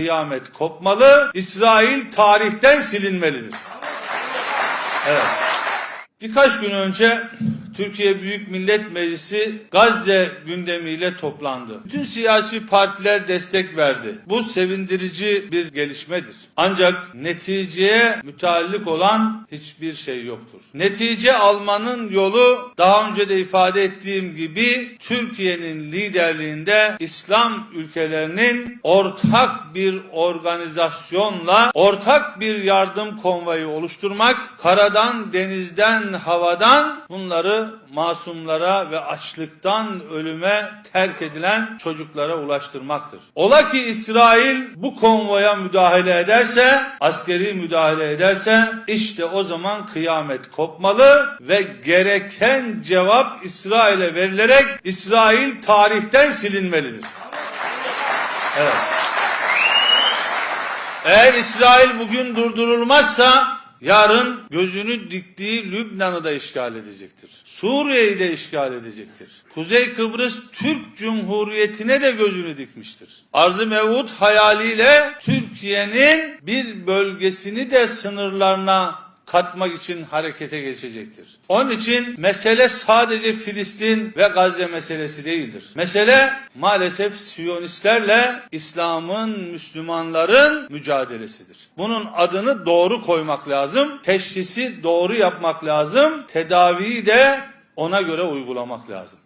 Kıyamet kopmalı, İsrail tarihten silinmelidir. Evet. Birkaç gün önce Türkiye Büyük Millet Meclisi Gazze gündemiyle toplandı. Bütün siyasi partiler destek verdi. Bu sevindirici bir gelişmedir. Ancak neticeye müteallik olan hiçbir şey yoktur. Netice almanın yolu daha önce de ifade ettiğim gibi Türkiye'nin liderliğinde İslam ülkelerinin ortak bir organizasyonla ortak bir yardım konvoyu oluşturmak, karadan, denizden, havadan bunları masumlara ve açlıktan ölüme terk edilen çocuklara ulaştırmaktır. Ola ki İsrail bu konvoya müdahale ederse, askeri müdahale ederse işte o zaman kıyamet kopmalı ve gereken cevap İsrail'e verilerek İsrail tarihten silinmelidir. Evet. Eğer İsrail bugün durdurulmazsa yarın gözünü diktiği Lübnan'ı da işgal edecektir. Suriye'yi de işgal edecektir. Kuzey Kıbrıs Türk Cumhuriyeti'ne de gözünü dikmiştir. Arz-ı Mevud hayaliyle Türkiye'nin bir bölgesini de sınırlarına katmak için harekete geçecektir. Onun için mesele sadece Filistin ve Gazze meselesi değildir. Mesele maalesef Siyonistlerle İslam'ın, Müslümanların mücadelesidir. Bunun adını doğru koymak lazım, teşhisi doğru yapmak lazım, tedaviyi de ona göre uygulamak lazım.